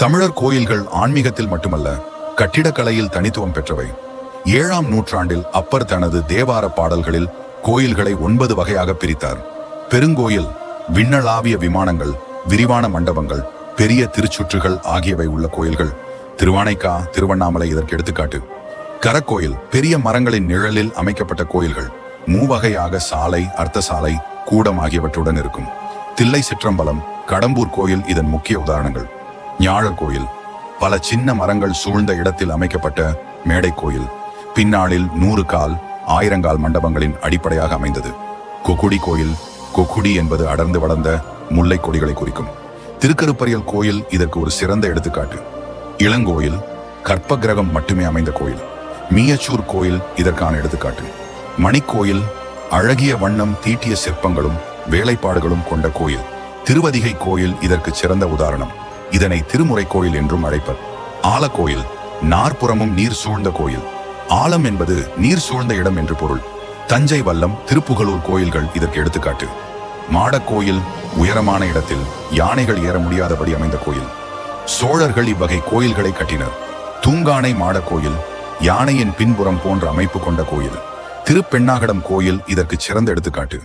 தமிழர் கோயில்கள் ஆன்மீகத்தில் மட்டுமல்ல கட்டிடக்கலையில் தனித்துவம் பெற்றவை. ஏழாம் நூற்றாண்டில் அப்பர் தனது தேவார பாடல்களில் கோயில்களை ஒன்பது வகையாக பிரித்தார். பெருங்கோயில் விண்ணளாவிய விமானங்கள் விரிவான மண்டபங்கள் பெரிய திருச்சுற்றுகள் ஆகியவை உள்ள கோயில்கள். திருவானைக்கா திருவண்ணாமலை இதற்கு எடுத்துக்காட்டு. கரக்கோயில் பெரிய மரங்களின் நிழலில் அமைக்கப்பட்ட கோயில்கள். மூவகையாக சாலை அர்த்த சாலை கூடம் ஆகியவற்றுடன் இருக்கும். தில்லை சிற்றம்பலம் கடம்பூர் கோயில் இதன் முக்கிய உதாரணங்கள். ஞாழர் கோயில் பல சின்ன மரங்கள் சூழ்ந்த இடத்தில் அமைக்கப்பட்ட மேடை கோயில் பின்னாளில் நூறு கால் ஆயிரங்கால் மண்டபங்களின் அடிப்படையாக அமைந்தது. கொக்குடி கோயில் கொக்குடி என்பது அடர்ந்து வளர்ந்த முல்லை கொடிகளை குறிக்கும். திருக்கருப்பரியல் கோயில் இதற்கு ஒரு சிறந்த எடுத்துக்காட்டு. இளங்கோயில் கற்ப கிரகம் மட்டுமே அமைந்த கோயில். மீயச்சூர் கோயில் இதற்கான எடுத்துக்காட்டு. மணிக்கோயில் அழகிய வண்ணம் தீட்டிய சிற்பங்களும் வேலைப்பாடுகளும் கொண்ட கோயில். திருவதிகை கோயில் இதற்கு சிறந்த உதாரணம். இதனை திருமுறை கோயில் என்றும் அழைப்பர். ஆலக்கோயில் நாற்புறமும் நீர் சூழ்ந்த கோயில். ஆலம் என்பது நீர் சூழ்ந்த இடம் என்று பொருள். தஞ்சை வல்லம் திருப்புகலூர் கோயில்கள் இதற்கு எடுத்துக்காட்டு. மாடக்கோயில் உயரமான இடத்தில் யானைகள் ஏற முடியாதபடி அமைந்த கோயில். சோழர்கள் இவ்வகை கோயில்களை கட்டினர். தூங்கானை மாடக்கோயில் யானையின் பின்புறம் போன்ற அமைப்பு கொண்ட கோயில். திருப்பெண்ணாகடம் கோயில் இதற்கு சிறந்த எடுத்துக்காட்டு.